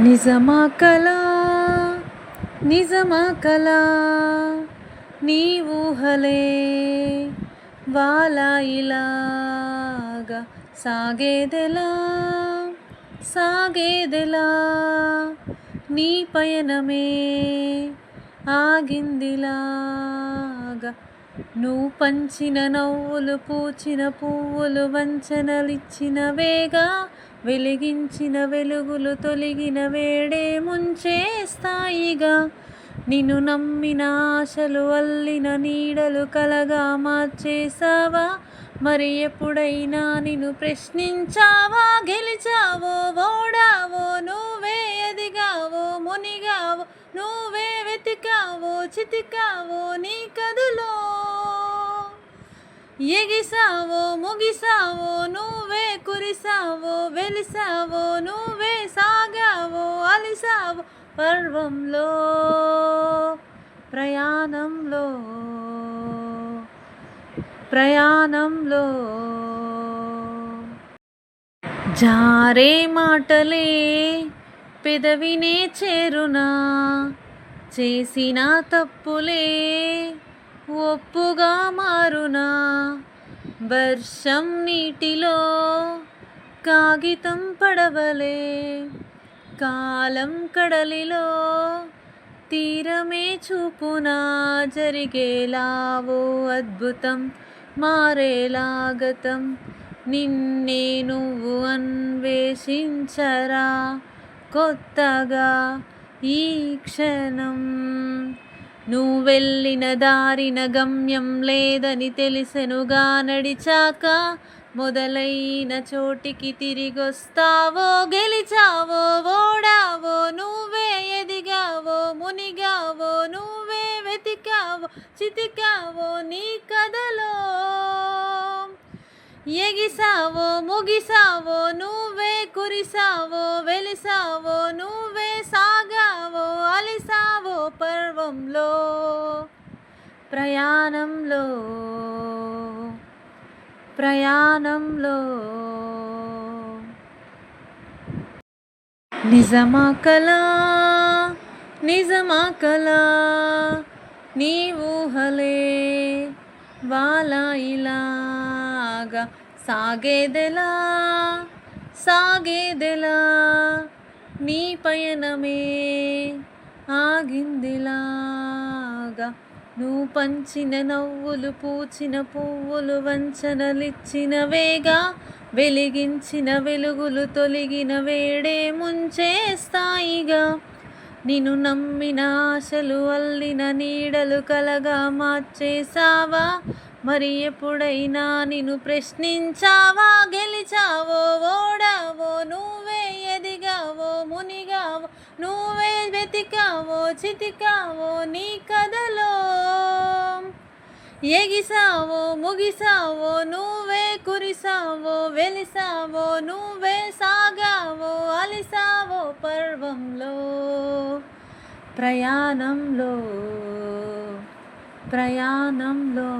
నిజమా కలా నిజమా కలా నీ ఊహలే వాలాయిలాగా సాగేదెలా? సాగేదెలా? నీ పయనమే ఆగిందిలాగా? నువ్వు పంచిన నవ్వులు పూచిన పువ్వులు వంచనలిచ్చిన వేగా వెలిగించిన వెలుగులు తొలగిన వేడే ముంచేస్తాయిగా నిన్ను నమ్మిన ఆశలు అల్లిన నీడలు కలగా మార్చేసావా మరి ఎప్పుడైనా నిన్ను ప్రశ్నించావా? గెలిచావో? ఓడావో? నువ్వే ఎదిగావో? మునిగావో? నువ్వే వెతికావో? చితికావో? నీ కదులో ఎగిసావో? ముగిసావో? నువ్వే వెలిసావో నువ్వే సాగావో అలిసావో పర్వంలో ప్రయాణంలో. ప్రయాణంలో. జారే మాటలే పెదవినే చేరునా చేసిన తప్పులే ఒప్పుగా మారునా వర్షం నీటిలో కాగితం పడవలే. కాలం కడలిలో తీరమే చూపునా జరిగేలావో అద్భుతం మారేలాగతం. నిన్నే నువ్వు అన్వేషించరా కొత్తగా ఈ క్షణం. నువ్వు వెళ్ళిన దారిన గమ్యం లేదని తెలిసెనుగా నడిచాక మొదలైన చోటికి తిరిగొస్తావో గెలిచావో ఓడావో నువ్వే ఎదిగావో మునిగావో నువ్వే వెతికావో చితికావో నీ కథలో. ఎగిసావో ముగిసావో నువ్వే కురిసావో వెలిసావో నువ్వే సాగావో అలిసావో పర్వంలో ప్రయాణంలో. ప్రయాణంలో. నిజమా కళా నిజమా కళా నీ ఊహలే వాలా ఇలాగా సాగేదెలా? సాగేదెలా? నీ పయనమే ఆగిందిలాగా నువ్వు పంచిన నవ్వులు పూచిన పువ్వులు వంచనలిచ్చిన వేగా వెలిగించిన వెలుగులు తొలగిన వేడే ముంచేస్తాయిగా నిన్ను నమ్మిన ఆశలు అల్లిన నీడలు కలగా మార్చేసావా మరి ఎప్పుడైనా నిన్ను ప్రశ్నించావా? గెలిచావో ఓడావో నువ్వే నువ్వే చితికావో నీ కథలో. ఎగిసావో ముగిసావో నువ్వే కురిసావో వెలిసావో నువ్వే సాగావో అలిసావో పర్వంలో. ప్రయాణంలో ప్రయాణంలో.